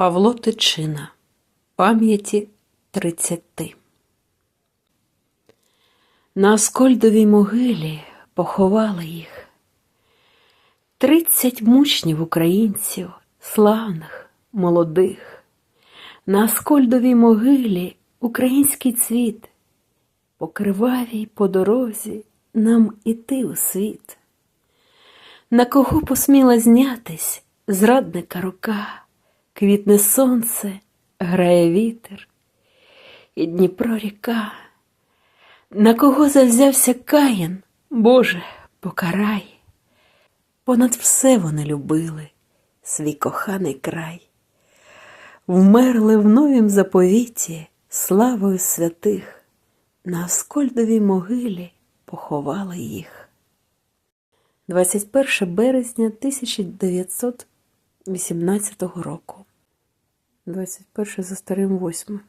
Павло Тичина. Пам'яті тридцяти. На Аскольдовій могилі поховали їх. Тридцять мучнів українців, славних, молодих. На Аскольдовій могилі український цвіт, по кривавій по дорозі нам іти у світ. На кого посміла знятись зрадника рука, квітне сонце, грає вітер, і Дніпро ріка. На кого завзявся Каїн, Боже, покарай. Понад все вони любили свій коханий край, вмерли в новім заповіті славою святих, на Аскольдовій могилі поховали їх. 21 березня 1918 року. 21 за старим 8.